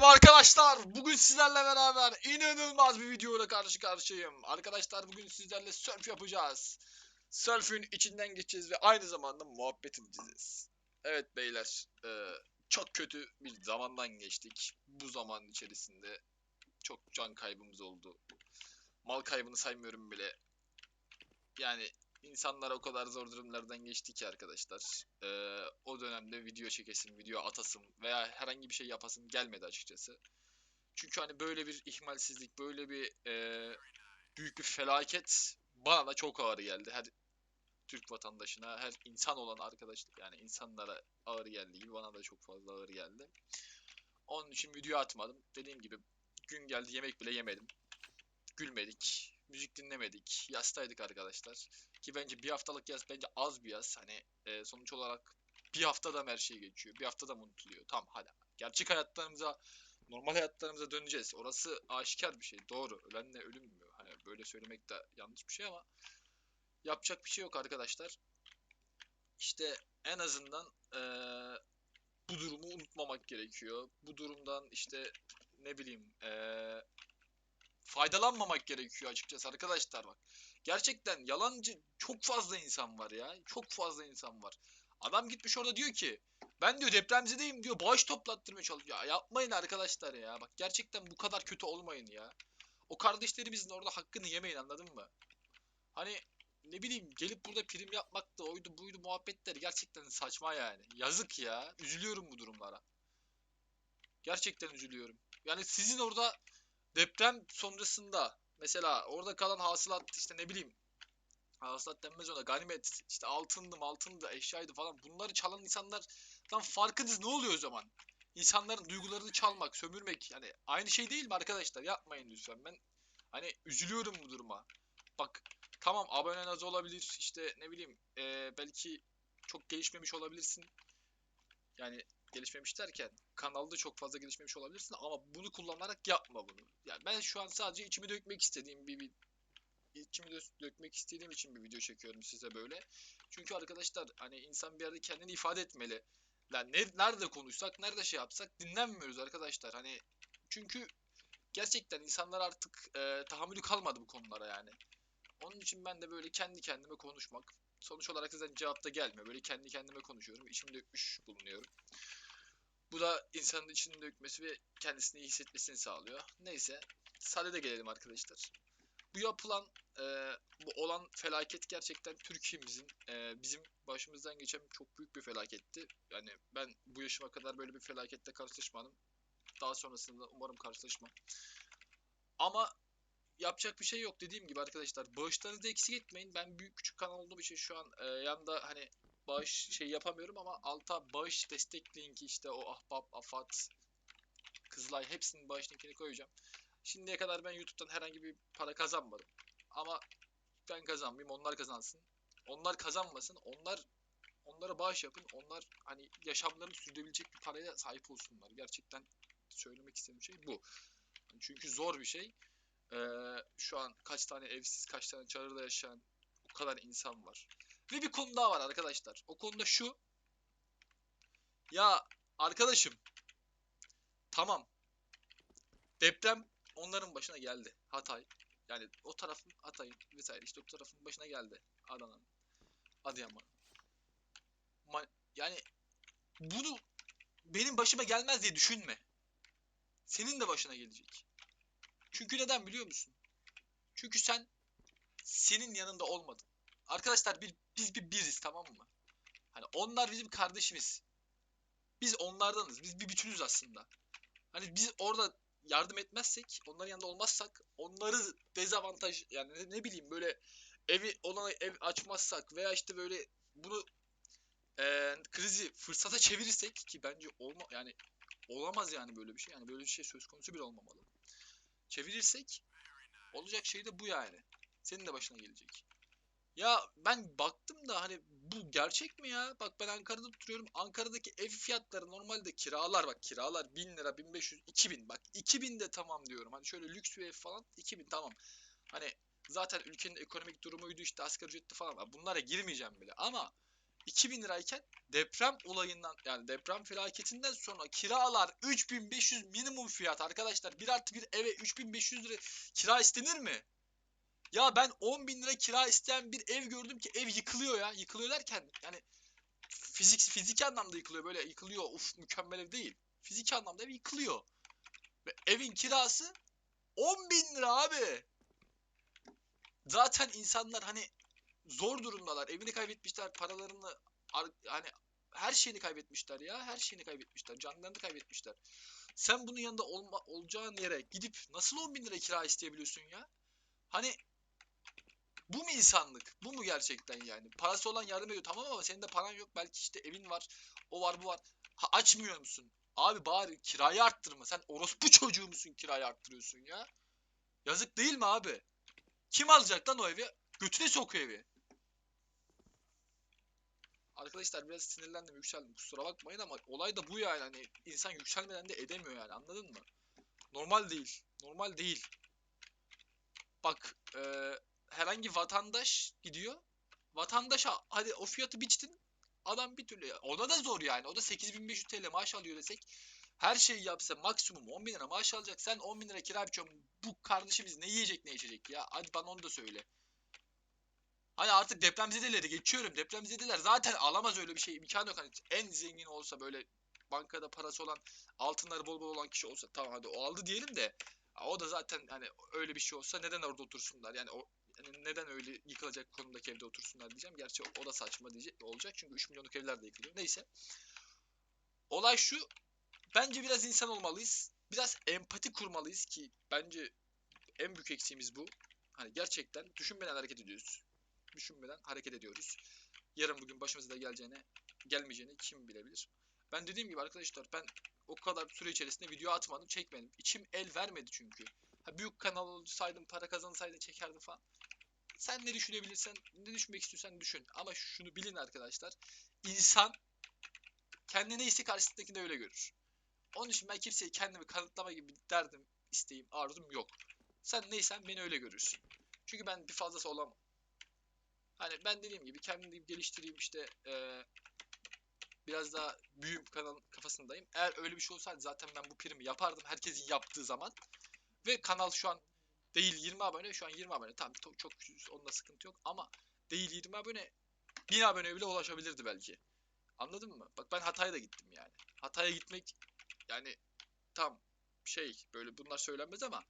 Merhaba arkadaşlar. Bugün sizlerle beraber inanılmaz bir video ile karşı karşıyayım. Arkadaşlar bugün sizlerle surf yapacağız. Surf'ün içinden geçeceğiz ve aynı zamanda muhabbet edeceğiz. Evet beyler, eee, çok kötü bir zamandan geçtik. Bu zaman içerisinde çok can kaybımız oldu. Mal kaybını saymıyorum bile. Yani insanlar o kadar zor durumlardan geçti ki arkadaşlar. Eee, o dönemde video çekesim, video atasım veya herhangi bir şey yapasım gelmedi açıkçası. Çünkü hani böyle bir ihmalsizlik, böyle bir eee, büyük bir felaket bana da çok ağır geldi. Her Türk vatandaşına, her insan olan arkadaşlık yani insanlara ağır geldiği gibi bana da çok fazla ağır geldi. Onun için video atmadım. Dediğim gibi gün geldi yemek bile yemedim. Gülmedik, müzik dinlemedik, yastaydık arkadaşlar. Ki bence bir haftalık yaz bence az bir yaz. Hani e, sonuç olarak bir haftada her şey geçiyor? Bir haftada mı unutuluyor? Tamam hadi. Gerçek hayatlarımıza, normal hayatlarımıza döneceğiz. Orası aşikar bir şey. Doğru. Ölenle ölünmüyor. Hani böyle söylemek de yanlış bir şey ama yapacak bir şey yok arkadaşlar. İşte en azından e, bu durumu unutmamak gerekiyor. Bu durumdan işte ne bileyim e, faydalanmamak gerekiyor açıkçası arkadaşlar bak. Gerçekten yalancı çok fazla insan var ya. Çok fazla insan var. Adam gitmiş orada diyor ki ben diyor depremzedeyim diyor bağış toplattırmaya çalışıyor. Ya yapmayın arkadaşlar ya. Bak gerçekten bu kadar kötü olmayın ya. O kardeşlerimizin orada hakkını yemeyin anladın mı? Hani ne bileyim gelip burada prim yapmak da oydu buydu muhabbetler gerçekten saçma yani. Yazık ya. Üzülüyorum bu durumlara. Gerçekten üzülüyorum. Yani sizin orada deprem sonrasında mesela orada kalan hasılat işte ne bileyim hasılat denmez ona ganimet işte altındı altındı eşyaydı falan bunları çalan insanlardan farkınız ne oluyor o zaman? İnsanların duygularını çalmak, sömürmek yani aynı şey değil mi arkadaşlar? Yapmayın lütfen. Ben hani üzülüyorum bu duruma. Bak tamam abonen az olabilir işte ne bileyim eee, belki çok gelişmemiş olabilirsin. Yani gelişmemiş derken kanalda çok fazla gelişmemiş olabilirsin ama bunu kullanarak yapma bunu. Yani ben şu an sadece içimi dökmek istediğim bir, bir içimi dö- dökmek istediğim için bir video çekiyorum size böyle. Çünkü arkadaşlar hani insan bir yerde kendini ifade etmeli. Lan ne, nerede konuşsak, nerede şey yapsak dinlenmiyoruz arkadaşlar. Hani çünkü gerçekten insanlar artık e, tahammülü kalmadı bu konulara yani. Onun için ben de böyle kendi kendime konuşmak. Sonuç olarak zaten cevap da gelmiyor. Böyle kendi kendime konuşuyorum. içimi dökmüş bulunuyorum. Bu da insanın içini dökmesi ve kendisini iyi hissetmesini sağlıyor. Neyse, sadede gelelim arkadaşlar. Bu yapılan, e, bu olan felaket gerçekten Türkiye'mizin, e, bizim başımızdan geçen çok büyük bir felaketti. Yani ben bu yaşıma kadar böyle bir felaketle karşılaşmadım. Daha sonrasında umarım karşılaşmam. Ama yapacak bir şey yok dediğim gibi arkadaşlar. Bağışlarınızı eksik etmeyin. Ben büyük küçük kanal olduğum için şu an e, yanda hani bağış şey yapamıyorum ama alta bağış destek linki işte o Ahbap, Afat, Kızılay hepsinin bağış linkini koyacağım. Şimdiye kadar ben YouTube'dan herhangi bir para kazanmadım. Ama ben kazanmayayım, onlar kazansın. Onlar kazanmasın, onlar onlara bağış yapın. Onlar hani yaşamlarını sürdürebilecek bir paraya sahip olsunlar. Gerçekten söylemek istediğim şey bu. Çünkü zor bir şey. Ee, şu an kaç tane evsiz, kaç tane çadırda yaşayan o kadar insan var. Ve bir konu daha var arkadaşlar. O konuda şu. Ya arkadaşım. Tamam. Deprem onların başına geldi. Hatay. Yani o tarafın Hatay vesaire işte o tarafın başına geldi. Adana'nın. Adıyaman. Ma- yani bunu benim başıma gelmez diye düşünme. Senin de başına gelecek. Çünkü neden biliyor musun? Çünkü sen senin yanında olmadın. Arkadaşlar bir, biz bir biriz tamam mı? Hani onlar bizim kardeşimiz. Biz onlardanız. Biz bir bütünüz aslında. Hani biz orada yardım etmezsek, onların yanında olmazsak, onları dezavantaj yani ne, ne bileyim böyle evi olana ev açmazsak veya işte böyle bunu eee, krizi fırsata çevirirsek ki bence olma yani olamaz yani böyle bir şey. Yani böyle bir şey söz konusu bile olmamalı. Çevirirsek olacak şey de bu yani. Senin de başına gelecek. Ya ben baktım da hani bu gerçek mi ya? Bak ben Ankara'da oturuyorum. Ankara'daki ev fiyatları normalde kiralar bak kiralar 1000 lira 1500 2000 bak 2000 de tamam diyorum. Hani şöyle lüks bir ev falan 2000 tamam. Hani zaten ülkenin ekonomik durumuydu işte asgari ücretli falan. Bunlara girmeyeceğim bile ama 2000 lirayken deprem olayından yani deprem felaketinden sonra kiralar 3500 minimum fiyat arkadaşlar. 1 artı bir eve 3500 lira kira istenir mi? Ya ben 10 bin lira kira isteyen bir ev gördüm ki ev yıkılıyor ya. Yıkılıyor derken yani fizik fiziki anlamda yıkılıyor. Böyle yıkılıyor. Uf mükemmel ev değil. Fiziki anlamda ev yıkılıyor. Ve evin kirası 10 bin lira abi. Zaten insanlar hani zor durumdalar. Evini kaybetmişler, paralarını ar- hani her şeyini kaybetmişler ya. Her şeyini kaybetmişler. Canlarını kaybetmişler. Sen bunun yanında olma, olacağın yere gidip nasıl 10 bin lira kira isteyebiliyorsun ya? Hani bu mu insanlık? Bu mu gerçekten yani? Parası olan yardım ediyor tamam ama senin de paran yok. Belki işte evin var. O var bu var. Ha, açmıyor musun? Abi bari kirayı arttırma. Sen orospu çocuğu musun kirayı arttırıyorsun ya? Yazık değil mi abi? Kim alacak lan o evi? Götüne sokuyor evi. Arkadaşlar biraz sinirlendim, yükseldim. Kusura bakmayın ama olay da bu yani. Hani insan yükselmeden de edemiyor yani. Anladın mı? Normal değil. Normal değil. Bak, eee, herhangi vatandaş gidiyor. Vatandaşa hadi o fiyatı biçtin. Adam bir türlü ona da zor yani. O da 8500 TL maaş alıyor desek. Her şeyi yapsa maksimum 10 bin lira maaş alacak. Sen 10 bin lira kira biçiyorsun. Bu kardeşimiz ne yiyecek ne içecek ya? Hadi bana onu da söyle. Hani artık depremzedeleri geçiyorum. Depremzedeler zaten alamaz öyle bir şey. İmkanı yok. Hani en zengin olsa böyle bankada parası olan, altınları bol bol olan kişi olsa tamam hadi o aldı diyelim de o da zaten hani öyle bir şey olsa neden orada otursunlar? Yani o yani neden öyle yıkılacak konumdaki evde otursunlar diyeceğim. Gerçi o da saçma diyecek olacak çünkü 3 milyonluk evler de yıkılıyor. Neyse. Olay şu. Bence biraz insan olmalıyız. Biraz empati kurmalıyız ki bence en büyük eksiğimiz bu. Hani gerçekten düşünmeden hareket ediyoruz. Düşünmeden hareket ediyoruz. Yarın bugün başımıza da geleceğine, gelmeyeceğini kim bilebilir? Ben dediğim gibi arkadaşlar ben o kadar süre içerisinde video atmadım, çekmedim. İçim el vermedi çünkü. Ha, büyük kanal olsaydım, para kazansaydım çekerdim falan. Sen ne düşünebilirsen, ne düşünmek istiyorsan düşün. Ama şunu bilin arkadaşlar. İnsan kendine neyse karşısındakini de öyle görür. Onun için ben kimseye kendimi kanıtlama gibi derdim, isteğim, arzum yok. Sen neysen beni öyle görürsün. Çünkü ben bir fazlası olamam. Hani ben dediğim gibi kendimi geliştireyim işte eee, biraz daha büyüğüm kanal kafasındayım. Eğer öyle bir şey olsaydı zaten ben bu primi yapardım herkesin yaptığı zaman. Ve kanal şu an değil 20 abone şu an 20 abone. Tamam çok, çok onda sıkıntı yok ama değil 20 abone 1000 abone bile ulaşabilirdi belki. Anladın mı? Bak ben Hatay'a da gittim yani. Hatay'a gitmek yani tam şey böyle bunlar söylenmez ama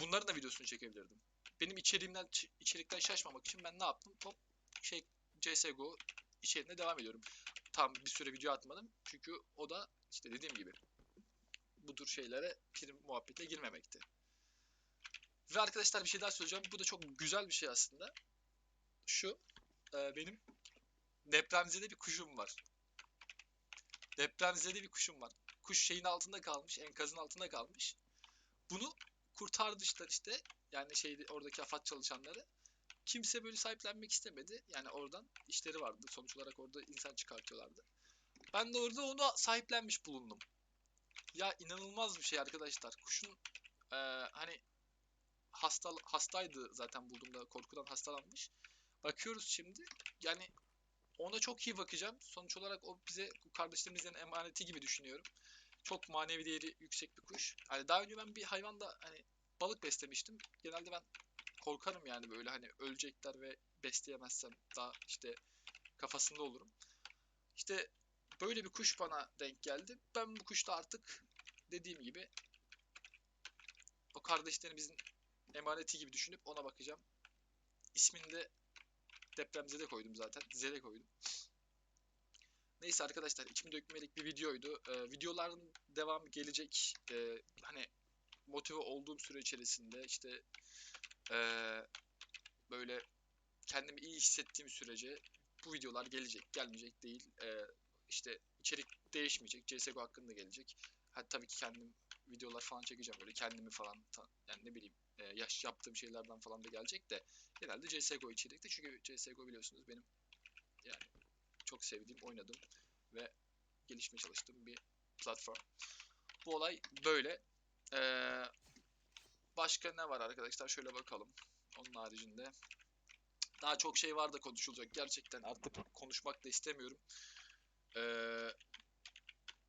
bunların da videosunu çekebilirdim. Benim içeriğimden içerikten şaşmamak için ben ne yaptım? Hop şey CS:GO içeriğine devam ediyorum. Tam bir süre video atmadım. Çünkü o da işte dediğim gibi bu tür şeylere prim muhabbete girmemekti. Ve arkadaşlar bir şey daha söyleyeceğim. Bu da çok güzel bir şey aslında. Şu e, benim depremzede bir kuşum var. Depremzede bir kuşum var. Kuş şeyin altında kalmış, enkazın altında kalmış. Bunu kurtarmışlar işte. Yani şeyde oradaki AFAD çalışanları. Kimse böyle sahiplenmek istemedi. Yani oradan işleri vardı. Sonuç olarak orada insan çıkartıyorlardı. Ben de orada onu sahiplenmiş bulundum. Ya inanılmaz bir şey arkadaşlar. Kuşun eee, hani hasta hastaydı zaten bulduğumda korkudan hastalanmış. Bakıyoruz şimdi. Yani ona çok iyi bakacağım. Sonuç olarak o bize kardeşlerimizin emaneti gibi düşünüyorum. Çok manevi değeri yüksek bir kuş. Hani daha önce ben bir hayvanda hani balık beslemiştim. Genelde ben korkarım yani böyle hani ölecekler ve besleyemezsem daha işte kafasında olurum. İşte böyle bir kuş bana denk geldi. Ben bu kuşta artık dediğim gibi o kardeşlerimizin emaneti gibi düşünüp ona bakacağım. İsmini de depremzede koydum zaten. Z'de koydum. Neyse arkadaşlar içimi dökmelik bir videoydu. Ee, videoların devamı gelecek. Ee, hani motive olduğum süre içerisinde işte ee, böyle kendimi iyi hissettiğim sürece bu videolar gelecek. Gelmeyecek değil. Ee, işte içerik değişmeyecek. CSGO hakkında gelecek. Ha, tabii ki kendim videolar falan çekeceğim böyle kendimi falan yani ne bileyim e, yaş yaptığım şeylerden falan da gelecek de genelde CSGO içerikte çünkü CSGO biliyorsunuz benim yani çok sevdiğim, oynadığım ve gelişmeye çalıştığım bir platform. Bu olay böyle. Ee, başka ne var arkadaşlar? Şöyle bakalım. Onun haricinde Daha çok şey var da konuşulacak. Gerçekten artık konuşmak da istemiyorum. Ee,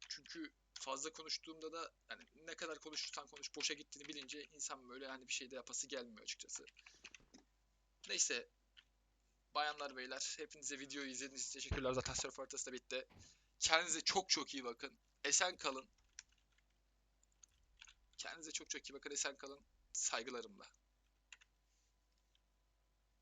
çünkü fazla konuştuğumda da hani ne kadar konuşursan konuş boşa gittiğini bilince insan böyle hani bir şey de yapası gelmiyor açıkçası. Neyse. Bayanlar beyler hepinize videoyu izlediğiniz için teşekkürler. Zaten surf haritası bitti. Kendinize çok çok iyi bakın. Esen kalın. Kendinize çok çok iyi bakın. Esen kalın. Saygılarımla.